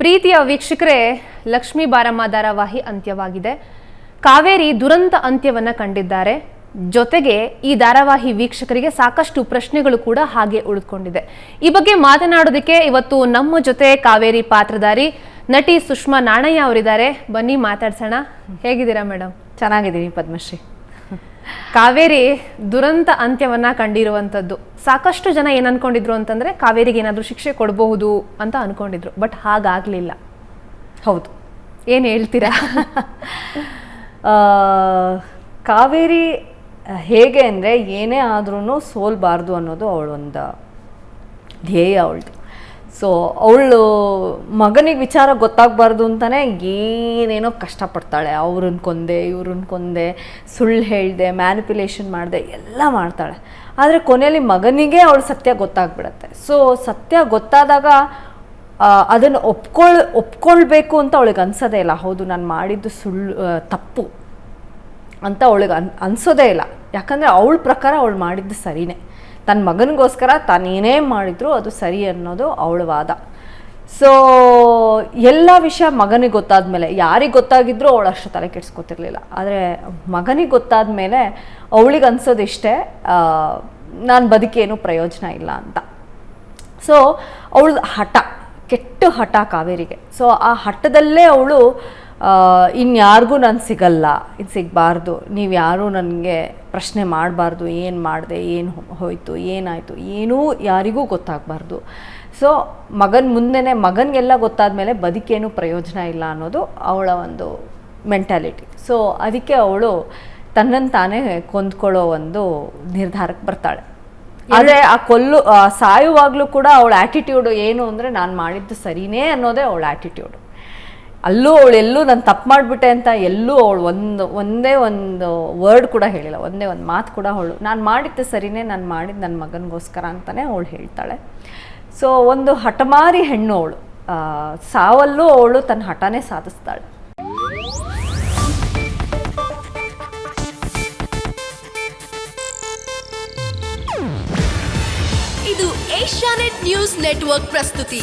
ಪ್ರೀತಿಯ ವೀಕ್ಷಕರೇ, ಲಕ್ಷ್ಮೀ ಬಾರಮ್ಮ ಧಾರಾವಾಹಿ ಅಂತ್ಯವಾಗಿದೆ. ಕಾವೇರಿ ದುರಂತ ಅಂತ್ಯವನ್ನು ಕಂಡಿದ್ದಾರೆ. ಜೊತೆಗೆ ಈ ಧಾರಾವಾಹಿ ವೀಕ್ಷಕರಿಗೆ ಸಾಕಷ್ಟು ಪ್ರಶ್ನೆಗಳು ಕೂಡ ಹಾಗೆ ಉಳಿದುಕೊಂಡಿದೆ. ಈ ಬಗ್ಗೆ ಮಾತನಾಡೋದಕ್ಕೆ ಇವತ್ತು ನಮ್ಮ ಜೊತೆ ಕಾವೇರಿ ಪಾತ್ರಧಾರಿ ನಟಿ ಸುಷ್ಮಾ ನಾಣಯ್ಯ ಅವರಿದ್ದಾರೆ. ಬನ್ನಿ ಮಾತಾಡ್ಸೋಣ. ಹೇಗಿದ್ದೀರಾ ಮೇಡಮ್? ಚೆನ್ನಾಗಿದ್ದೀನಿ ಪದ್ಮಶ್ರೀ. ಕಾವೇರಿ ದುರಂತ ಅಂತ್ಯವನ್ನ ಕಂಡಿರುವಂಥದ್ದು ಸಾಕಷ್ಟು ಜನ ಏನ್ ಅನ್ಕೊಂಡಿದ್ರು ಅಂತಂದ್ರೆ ಕಾವೇರಿಗೆ ಏನಾದರೂ ಶಿಕ್ಷೆ ಕೊಡಬಹುದು ಅಂತ ಅನ್ಕೊಂಡಿದ್ರು, ಬಟ್ ಹಾಗಾಗ್ಲಿಲ್ಲ. ಹೌದು. ಏನ್ ಹೇಳ್ತೀರಾ? ಕಾವೇರಿ ಹೇಗೆ ಅಂದರೆ ಏನೇ ಆದ್ರೂ ಸೋಲ್ಬಾರ್ದು ಅನ್ನೋದು ಅವಳೊಂದು ಧ್ಯೇಯ ಅವಳದು. ಸೊ ಅವಳು ಮಗನಿಗೆ ವಿಚಾರ ಗೊತ್ತಾಗಬಾರ್ದು ಅಂತಲೇ ಏನೇನೋ ಕಷ್ಟಪಡ್ತಾಳೆ. ಅವ್ರನ್ನ ಕೊಂದೆ ಇವ್ರನ್ನ ಕೊಂದೆ, ಸುಳ್ಳು ಹೇಳಿದೆ ಮ್ಯಾನಿಪ್ಯುಲೇಷನ್ ಮಾಡಿದೆ, ಎಲ್ಲ ಮಾಡ್ತಾಳೆ. ಆದರೆ ಕೊನೆಯಲ್ಲಿ ಮಗನಿಗೆ ಅವಳು ಸತ್ಯ ಗೊತ್ತಾಗ್ಬಿಡತ್ತೆ. ಸೊ ಸತ್ಯ ಗೊತ್ತಾದಾಗ ಅದನ್ನು ಒಪ್ಕೊಳ್, ಒಪ್ಕೊಳ್ಬೇಕು ಅಂತ ಅವಳಿಗೆ ಅನ್ಸೋದೇ ಇಲ್ಲ. ಹೌದು, ನಾನು ಮಾಡಿದ್ದು ಸುಳ್ಳು ತಪ್ಪು ಅಂತ ಅವಳಿಗೆ ಅನ್, ಅನ್ಸೋದೇ ಇಲ್ಲ. ಯಾಕಂದರೆ ಅವಳ ಪ್ರಕಾರ ಅವಳು ಮಾಡಿದ್ದು ಸರಿನೇ. ತನ್ನ ಮಗನಿಗೋಸ್ಕರ ತಾನೇನೇ ಮಾಡಿದ್ರು ಅದು ಸರಿ ಅನ್ನೋದು ಅವಳ ವಾದ. ಸೊ ಎಲ್ಲ ವಿಷಯ ಮಗನಿಗೆ ಗೊತ್ತಾದ ಮೇಲೆ ಯಾರಿಗೆ ಗೊತ್ತಾಗಿದ್ರೂ ಅವಳು ಅಷ್ಟು ತಲೆ ಕೆಡಿಸ್ಕೊತಿರ್ಲಿಲ್ಲ. ಆದರೆ ಮಗನಿಗೆ ಗೊತ್ತಾದ ಮೇಲೆ ಅವಳಿಗೆ ಅನ್ಸೋದಿಷ್ಟೇ ನಾನು ಬದುಕೇನು ಪ್ರಯೋಜನ ಇಲ್ಲ ಅಂತ. ಸೊ ಅವಳು ಹಠ, ಕೆಟ್ಟ ಹಠ ಕಾವೇರಿಗೆ. ಸೊ ಆ ಹಠದಲ್ಲೇ ಅವಳು ಇನ್ಯಾರಿಗೂ ನಾನು ಸಿಗಲ್ಲ, ಇದು ಸಿಗಬಾರ್ದು. ನೀವು ಯಾರೂ ನನಗೆ ಪ್ರಶ್ನೆ ಮಾಡಬಾರ್ದು, ಏನು ಮಾಡಿದೆ, ಏನು ಹೋಯಿತು, ಏನಾಯಿತು, ಏನೂ ಯಾರಿಗೂ ಗೊತ್ತಾಗಬಾರ್ದು. ಸೊ, ಮಗನ ಮುಂದೆನೇ, ಮಗನಿಗೆಲ್ಲ ಗೊತ್ತಾದ ಮೇಲೆ ಬದುಕೇನು ಪ್ರಯೋಜನ ಇಲ್ಲ ಅನ್ನೋದು ಅವಳ ಒಂದು ಮೆಂಟಾಲಿಟಿ. ಸೊ, ಅದಕ್ಕೆ ಅವಳು ತನ್ನನ್ನು ತಾನೇ ಕೊಂದ್ಕೊಳ್ಳೋ ಒಂದು ನಿರ್ಧಾರಕ್ಕೆ ಬರ್ತಾಳೆ. ಆದರೆ ಆ ಕೊಲ್ಲು ಸಾಯುವಾಗಲೂ ಕೂಡ ಅವಳ ಆ್ಯಟಿಟ್ಯೂಡ್ ಏನು ಅಂದರೆ ನಾನು ಮಾಡಿದ್ದು ಸರಿನೇ ಅನ್ನೋದೇ ಅವಳ ಆ್ಯಟಿಟ್ಯೂಡು ಅಲ್ಲೂ ಅವಳು ಎಲ್ಲೂ ನಾನು ತಪ್ಪು ಮಾಡಿಬಿಟ್ಟೆ ಅಂತ ಎಲ್ಲೂ ಅವಳು ಒಂದು, ಒಂದೇ ಒಂದು ವರ್ಡ್ ಕೂಡ ಹೇಳಿಲ್ಲ. ಒಂದೇ ಒಂದು ಮಾತು ಕೂಡ ಅವಳು, ನಾನು ಮಾಡಿದ್ದು ಸರಿನೇ, ನಾನು ಮಾಡಿದ್ದು ನನ್ನ ಮಗನಿಗೋಸ್ಕರ ಅಂತಲೇ ಅವಳು ಹೇಳ್ತಾಳೆ. ಸೊ ಒಂದು ಹಠಮಾರಿ ಹೆಣ್ಣು ಅವಳು. ಸಾವಲ್ಲೂ ಅವಳು ತನ್ನ ಹಠನೇ ಸಾಧಿಸ್ತಾಳೆ. ಇದು ಏಷ್ಯಾನೆಟ್ ನ್ಯೂಸ್ ನೆಟ್ವರ್ಕ್ ಪ್ರಸ್ತುತಿ.